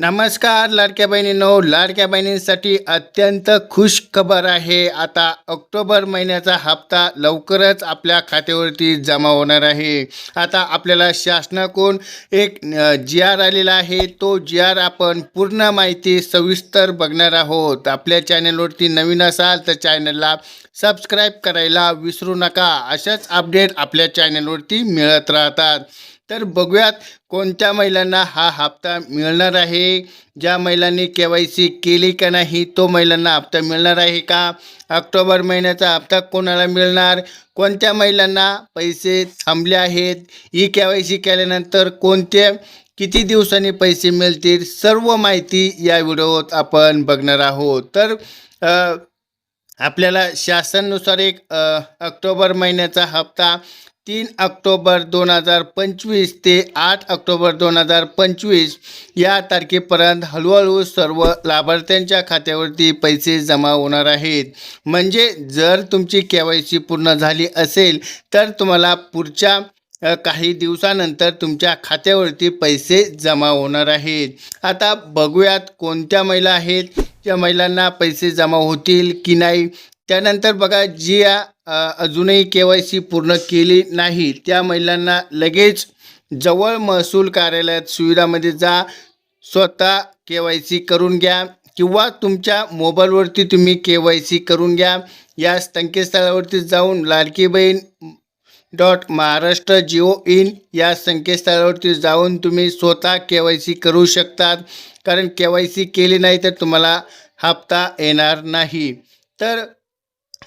नमस्कार लाडक्या बहिणींनो. लाडक्या बहिणींसाठी अत्यंत खुश खबर आहे. आता ऑक्टोबर महिन्याचा हप्ता लवकरच आपल्या खात्यावरती जमा होणार आहे. आता आपल्याला शासनाकडून एक जी आर आलेला आहे. तो जी आर आपण पूर्ण माहिती सविस्तर बघणार आहोत. आपल्या चॅनलवरती नवीन असाल तर चॅनलला सबस्क्राईब करायला विसरू नका. अशाच अपडेट आपल्या चॅनलवरती मिळत राहतात. तर बघूयात कोणत्या महिलांना हा हप्ता मिळणार आहे. ज्या महिलांनी के वाय सी केली का नाही तो महिलांना हप्ता मिळणार आहे का? ऑक्टोबर महिन्याचा हप्ता कोणाला मिळणार? कोणत्या महिलांना पैसे थांबले आहेत? ई के वाय सी केल्यानंतर कोणत्या किती दिवसांनी पैसे मिळतील? सर्व माहिती या व्हिडिओत आपण बघणार आहोत. तर आपल्याला शासनानुसार एक ऑक्टोबर महिन्याचा हप्ता तीन ऑक्टोबर दोन हजार पंचवीस ते आठ ऑक्टोबर दोन हजार पंचवीस या तारखेपर्यंत हळूहळू सर्व लाभार्थ्यांच्या खात्यावरती पैसे जमा होणार आहेत. म्हणजे जर तुमची के वाय सी पूर्ण झाली असेल तर तुम्हाला पुढच्या काही दिवसानंतर तुमच्या खात्यावरती पैसे जमा होणार आहेत. आता बघूयात कोणत्या महिला आहेत. त्या महिलांना पैसे जमा होतील की नाही? त्यानंतर बघा जी या अजूनही के वाय सी पूर्ण केली नाही त्या महिलांना लगेच जवळ महसूल कार्यालयात सुविधामध्ये जा स्वतः के वाय सी करून घ्या किंवा तुमच्या मोबाईलवरती तुम्ही के वाय सी करून घ्या. या संकेतस्थळावरती जाऊन लाडकी बहीण डॉट महाराष्ट्र जिओ इन या संकेतस्थळावरती जाऊन तुम्ही स्वतः के वाय सी करू शकतात. कारण के वाय सी केली नाही तर तुम्हाला हप्ता येणार नाही. तर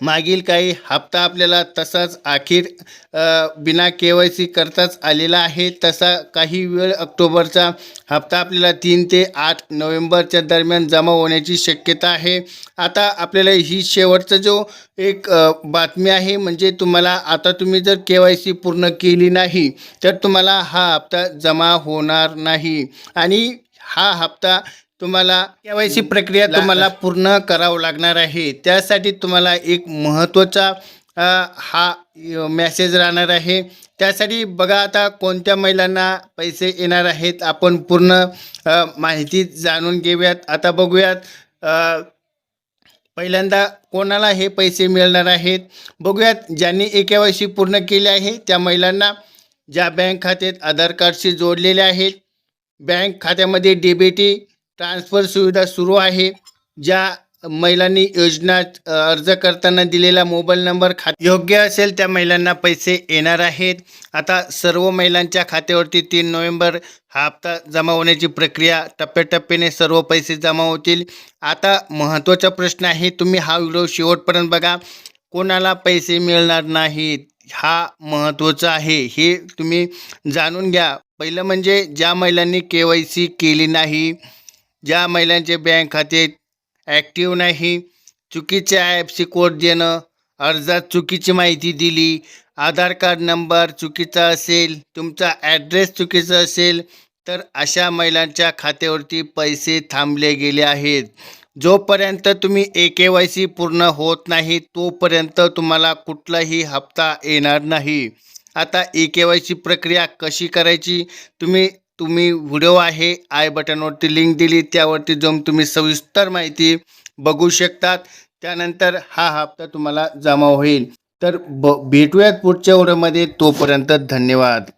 मागील काही हप्ता आपल्याला तसाच अखेर बिना के वाय सी करताच आलेला आहे. तसा काही वेळ ऑक्टोबरचा हप्ता आपल्याला तीन ते आठ नोव्हेंबरच्या दरम्यान जमा होण्याची शक्यता आहे. आता आपल्याला ही शेवटचा जो एक बातमी आहे म्हणजे तुम्हाला आता तुम्ही जर के वाय सी पूर्ण केली नाही तर तुम्हाला हा हप्ता जमा होणार नाही. आणि हा हप्ता तुम्हाला के वाय सी प्रक्रिया तुम्हाला पूर्ण करावं लागणार आहे. त्यासाठी तुम्हाला एक महत्त्वाचा हा मेसेज राहणार आहे. त्यासाठी बघा आता कोणत्या महिलांना पैसे येणार आहेत आपण पूर्ण माहिती जाणून घेऊयात. आता बघूयात पहिल्यांदा कोणाला हे पैसे मिळणार आहेत? बघूयात ज्यांनी ए के वाय सी पूर्ण केले आहे त्या महिलांना ज्या बँक खात्यात आधार कार्डशी जोडलेले आहेत. बँक खात्यामध्ये डी बी टी ट्रान्सफर सुविधा सुरू आहे. ज्या महिलांनी योजना अर्ज करताना दिलेला मोबाईल नंबर खा योग्य असेल त्या महिलांना पैसे येणार आहेत. आता सर्व महिलांच्या खात्यावरती तीन नोव्हेंबर हा हप्ता जमा होण्याची प्रक्रिया टप्प्याटप्प्याने सर्व पैसे जमा होतील. आता महत्त्वाचा प्रश्न आहे तुम्ही हा व्हिडिओ शेवटपर्यंत बघा. कोणाला पैसे मिळणार नाहीत? हा महत्त्वाचा आहे हे तुम्ही जाणून घ्या. पहिलं म्हणजे ज्या महिलांनी के वाय सी केली नाही ज्या महिलांचे बँक खाते ॲक्टिव्ह नाही चुकीचे आय एफ सी कोड देणं अर्जात चुकीची माहिती दिली आधार कार्ड नंबर चुकीचा असेल तुमचा ॲड्रेस चुकीचा असेल तर अशा महिलांच्या खात्यावरती पैसे थांबले गेले आहेत. जोपर्यंत तुम्ही ए के वाय सी पूर्ण होत नाही तोपर्यंत तुम्हाला कुठलाही हप्ता येणार नाही. आता ए के वाय सी प्रक्रिया कशी करायची? तुम्ही तुम्ही व्हिडिओ आहे आय बटनवरती लिंक दिली त्यावरती जाऊन तुम्ही सविस्तर माहिती बघू शकतात. त्यानंतर हा हप्ता तुम्हाला जमा होईल. तर ब भेटूयात पुढच्या व्हिडिओमध्ये. तोपर्यंत धन्यवाद.